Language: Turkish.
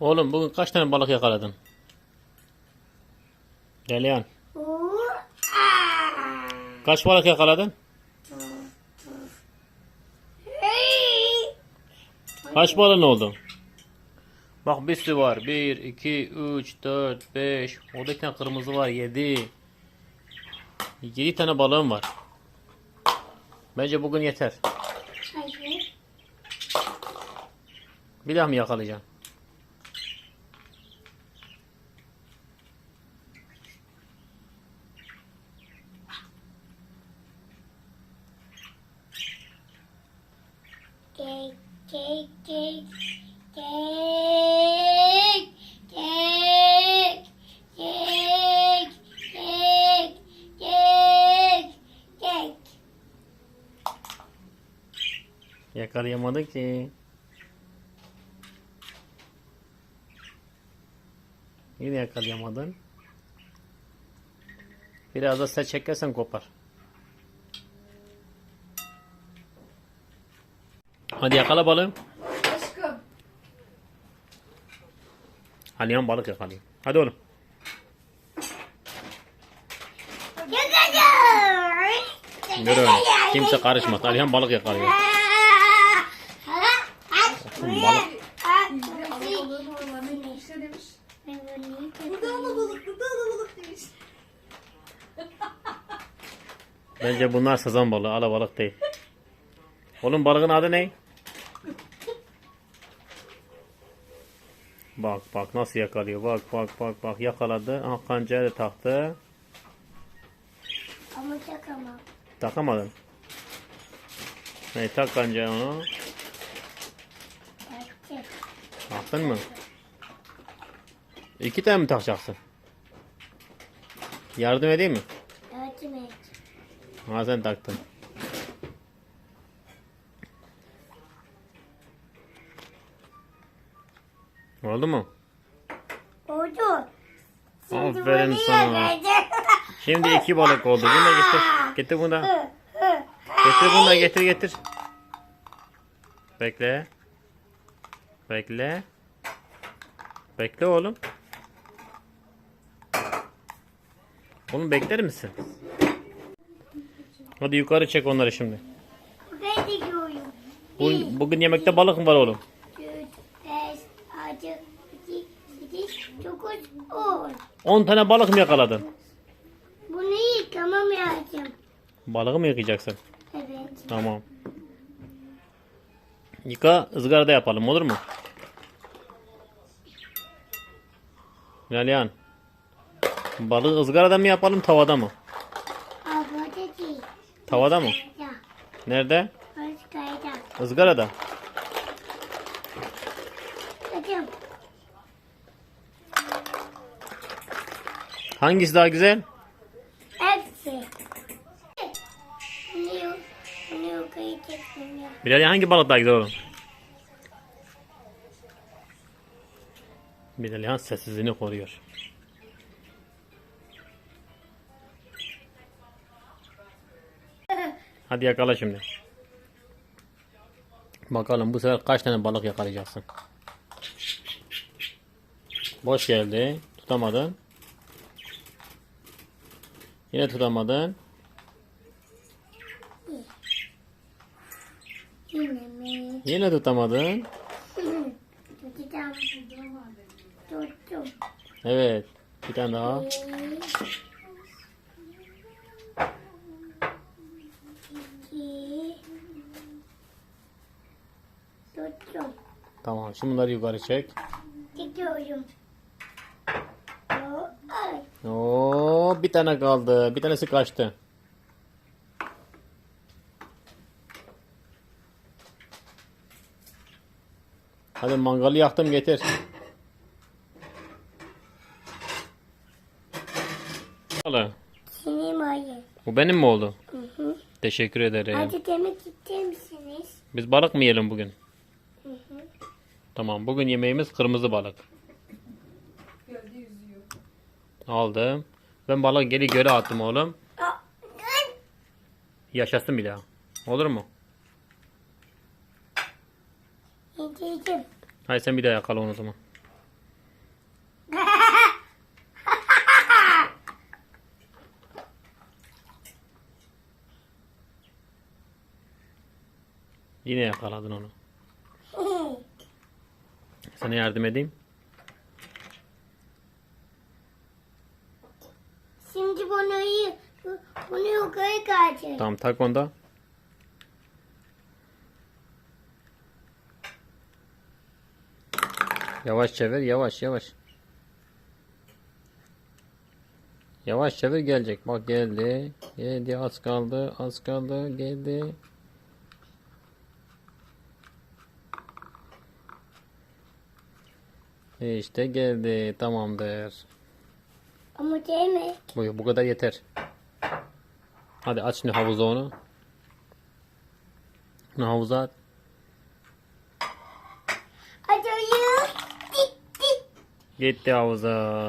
Oğlum bugün kaç tane balık yakaladın? Deliyan. Oo. Kaç balık yakaladın? Hey. Kaç balığın oldu? Bak bir sürü var. 1, 2, 3, 4, 5. Orada iki tane kırmızı var. 7. 7 tane balığım var. Bence bugün yeter. Hayır. Bir daha mı yakalayacaksın? Cake, cake, cake, cake, cake, cake, cake, cake. Yakalayamadık ki. Yine yakalayamadın. Biraz da sen çekersen kopar. Hadi yakala balığım. Aşkım. Aliyan balık yakalıyor. Hadi oğlum. Görüyorum. Kimse karışmaz. Alihan balık yakalıyor. balık. Bence bunlar sazan balığı, alabalık değil. Oğlum balığın adı ne? Bak bak nasıl yakalıyor. Bak bak bak bak yakaladı. Aha kancayı da taktı. Ama takamam. Takamadın. Ne tak kancayı onu. Taktım. Taktın mı? İki tane mi takacaksın? Yardım edeyim mi? Yardım et. Ha sen taktın. Oldu mu? Oldu. Şimdi Aferin sana. Şimdi iki balık oldu. Bunu da getir. Getir bunu da. Getir bunu da getir getir. Bekle. Bekle. Bekle oğlum. Oğlum bekler misin? Hadi yukarı çek onları şimdi. Bugün, bugün yemekte balık mı var oğlum? 4, 5, 6, 7, 8, 9, 10. 10 tane balık mı yakaladın? Bunu yıkamam lazım. Balığı mı yıkayacaksın? Evet. Tamam. Yıka ızgarada yapalım olur mu? Lalian. Balığı ızgarada mı yapalım tavada mı? Havada değil. Tavada mı? Ya. Nerede? Başkayda. Izgarada. Hocam. Hangisi daha güzel? Hepsi. Bilal hangi balık daha güzel oğlum? Bilal sessizliğini koruyor. Hadi yakala şimdi. Bakalım bu sefer kaç tane balık yakalayacaksın. Boş geldi. Tutamadın. Yine tutamadın. Yine tutamadın. Evet. Bir tane daha. Tamam. Şimdi bunları yukarı çek. Bir tane kaldı. Bir tanesi kaçtı. Hadi mangalı yaktım getir. Balı. Senin ayı. Bu benim mi oldu? Hı hı. Teşekkür ederim. Hadi demek ister misiniz? Biz balık mı yiyelim bugün? Hı hı. Tamam. Bugün yemeğimiz kırmızı balık. Aldım. Ben balık geri göle attım oğlum. Yaşasın bir daha. Olur mu? Yedim. Hayır sen bir daha yakala onu o zaman. Yine yakaladın onu. Sana yardım edeyim. Şimdi bunu bunu yukarı kaçır. Tamam tak onda. Yavaş çevir, yavaş yavaş. Yavaş çevir gelecek. Bak geldi. Geldi az kaldı. Az kaldı. Geldi. İşte geldi. Tamamdır. Ama demek. Bu, bu kadar yeter. Hadi aç şimdi havuza onu. Onu havuza at. Dik. Gitti havuza.